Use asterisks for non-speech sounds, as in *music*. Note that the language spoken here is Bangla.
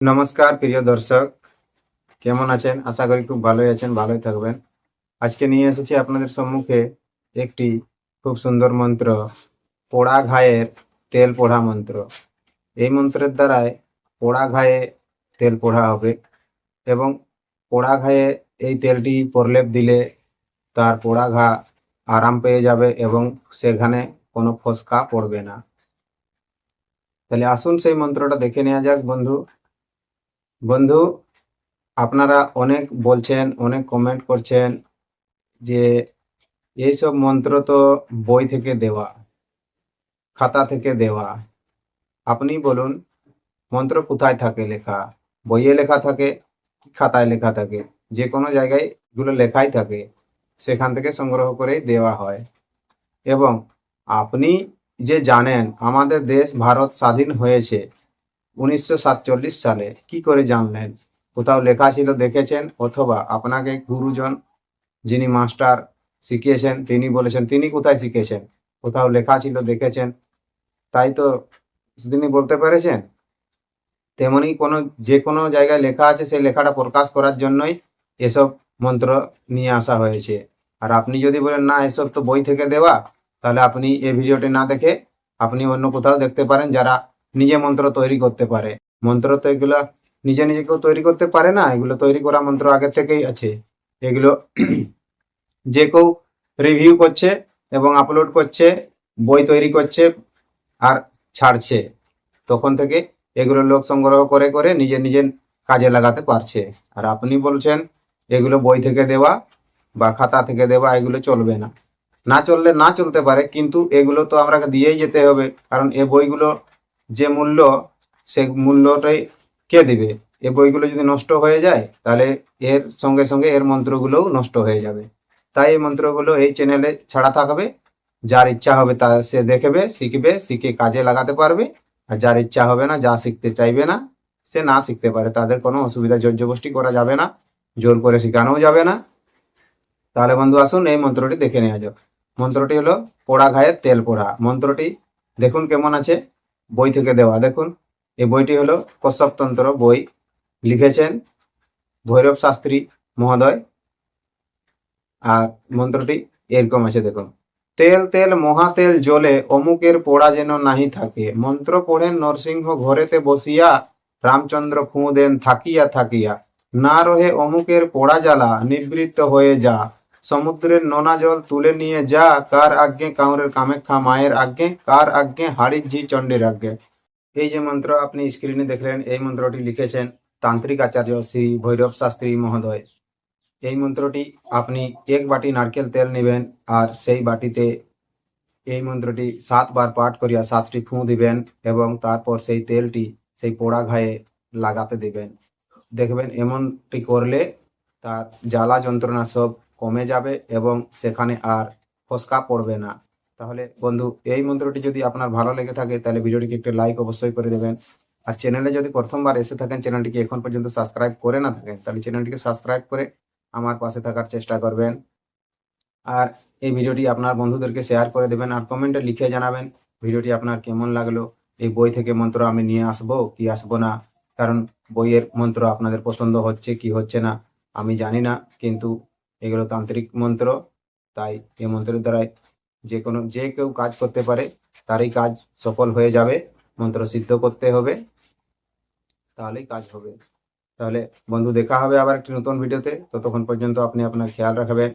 নমস্কার, প্রিয় দর্শক। কেমন আছেন? আশা করি খুব ভালোই আছেন, ভালোই থাকবেন। আজকে নিয়ে এসেছি আপনাদের সম্মুখে একটি খুব সুন্দর মন্ত্র, পোড়া ঘায়ের তেল পোড়া মন্ত্র। এই মন্ত্রের দ্বারায় পোড়া ঘায়ে তেল পোড়া হবে এবং পোড়া ঘায়ে এই তেলটি প্রলেপ দিলে তার পোড়া ঘা আরাম পেয়ে যাবে এবং সেখানে কোনো ফসকা পড়বে না। তাহলে আসুন সেই মন্ত্রটা দেখে নেওয়া যাক বন্ধু। বন্ধু, আপনারা অনেক বলছেন, অনেক কমেন্ট করছেন যে এইসব মন্ত্র তো বই থেকে দেওয়া, খাতা থেকে দেওয়া। আপনি বলুন, মন্ত্র কোথায় থাকে লেখা? বইয়ে লেখা থাকে খাতায় লেখা থাকে? যে কোনো জায়গায় এগুলো লেখাই থাকে, সেখান থেকে সংগ্রহ করেই দেওয়া হয়। এবং আপনি যে জানেন, আমাদের দেশ ভারত স্বাধীন হয়েছে। উনিশশো সাতচল্লিশ সালে কি করে জানলেন? কোথাও লেখা ছিল দেখেছেন, অথবা আপনাকে গুরুজন যিনি মাস্টার শিখিয়েছেন, তিনি বলেছেন, তিনি কোথায় শিখেছেন? কোথাও লেখা ছিল দেখেছেন। তাই তো তিনি বলতে পেরেছেন? তেমনি কোনো, যে কোনো জায়গায় লেখা আছে, সেই লেখাটা প্রকাশ করার জন্যই এসব মন্ত্র নিয়ে আসা হয়েছে। আর আপনি যদি বলেন, না, এসব তো বই থেকে দেওয়া, তাহলে আপনি এই ভিডিওটি না দেখে আপনি অন্য কোথাও দেখতে পারেন যারা নিজে মন্ত্র তৈরি করতে পারে। মন্ত্র তো এগুলো নিজে নিজে কেউ তৈরি করতে পারে না, এগুলো তৈরি করা মন্ত্র আগে থেকেই আছে। এগুলো *clears throat* যে কেউ রিভিউ করছে এবং আপলোড করছে, বই তৈরি করছে আর ছাড়ছে, তখন থেকে এগুলো লোক সংগ্রহ করে করে নিজের নিজের কাজে লাগাতে পারছে। আর আপনি বলছেন এগুলো বই থেকে দেওয়া বা খাতা থেকে দেওয়া, এগুলো চলবে না। না চললে না চলতে পারে, কিন্তু এগুলো তো আমরা দিয়েই যেতে হবে, কারণ এ বইগুলো যে মূল্য, সে মূল্যটাই কে দিবে? এ বইগুলো যদি নষ্ট হয়ে যায়, তাহলে এর সঙ্গে সঙ্গে এর মন্ত্রগুলোও নষ্ট হয়ে যাবে। তাই এই মন্ত্রগুলো এই চ্যানেলে ছাড়া থাকবে। যার ইচ্ছা হবে তা সে দেখবে, শিখবে, শিখে কাজে লাগাতে পারবে। আর যার ইচ্ছা হবে না, যা শিখতে চাইবে না, সে না শিখতে পারে। তাদের কোনো অসুবিধা জর্জবস্তি করা যাবে না। জোর করে শেখানোও যাবে না। তাহলে বন্ধু, আসুন এই মন্ত্রটি দেখে নেওয়া যাক। মন্ত্রটি হলো পোড়া ঘায়ের তেল পোড়া। মন্ত্রটি দেখুন কেমন আছে। বই থেকে দেওয়া। দেখুন, এই বইটি হলো কশ্যপতন্ত্র বই। লিখেছেন ভৈরব শাস্ত্রী মহোদয় আর মন্ত্রটি এরকম আছে, দেখুন। তেল তেল মহাতেল জলে অমুকের পোড়া যেন নাহি থাকে। মন্ত্র পড়েন নরসিংহ ঘরেতে বসিয়া, রামচন্দ্র ফুঁ দেন থাকিয়া থাকিয়া। না রহে অমুকের পোড়া জ্বালা, নিবৃত্ত হয়ে যা। সমুদ্রের নোনা জল তুলে নিয়ে যা, কার আজ্ঞে কাউরের কামেক্ষা মায়ের আজ্ঞে, কার আজ্ঞে হাড়ির ঝি চণ্ডীর আজ্ঞে। এই যে মন্ত্র আপনি স্ক্রিনে দেখলেন, এই মন্ত্রটি লিখেছেন তান্ত্রিক আচার্য শ্রী ভৈরব শাস্ত্রী মহোদয়। এই মন্ত্রটি আপনি এক বাটি নারকেল তেল নেবেন আর সেই বাটিতে এই মন্ত্রটি সাতবার পাঠ করিয়া সাতটি ফুঁ দিবেন এবং তারপর সেই তেলটি সেই পোড়া ঘায়ে লাগাতে দিবেন। দেখবেন এমনটি করলে তার জ্বালা যন্ত্রণা সব কমে যাবে এবং সেখানে আর ফসকা পড়বে না। তাহলে বন্ধু, এই মন্ত্রটি যদি আপনার ভালো লেগে থাকে, তাহলে ভিডিওটিকে একটু লাইক অবশ্যই করে দেবেন। আর চ্যানেলে যদি প্রথমবার এসে থাকেন চ্যানেলটিকে এখন পর্যন্ত সাবস্ক্রাইব করে না থাকেন, তাহলে চ্যানেলটিকে সাবস্ক্রাইব করে আমার পাশে থাকার চেষ্টা করবেন। আর এই ভিডিওটি আপনার বন্ধুদেরকে শেয়ার করে দেবেন আর কমেন্টে লিখে জানাবেন ভিডিওটি আপনার কেমন লাগল, এই বই থেকে মন্ত্র আমি নিয়ে আসব কি আসব না, কারণ বইয়ের মন্ত্র আপনাদের পছন্দ হচ্ছে কি হচ্ছে না, আমি জানি না, কিন্তু এগুলো তান্ত্রিক মন্ত্র। তাই এ মন্ত্রের দ্বারাই যে কোনো, যে কেউ কাজ করতে পারে, তারই কাজ সফল হয়ে যাবে। মন্ত্র সিদ্ধ করতে হবে, তাহলেই কাজ হবে। তাহলে বন্ধু, দেখা হবে আবার একটি নতুন ভিডিওতে। ততক্ষণ পর্যন্ত আপনি আপনার খেয়াল রাখবেন।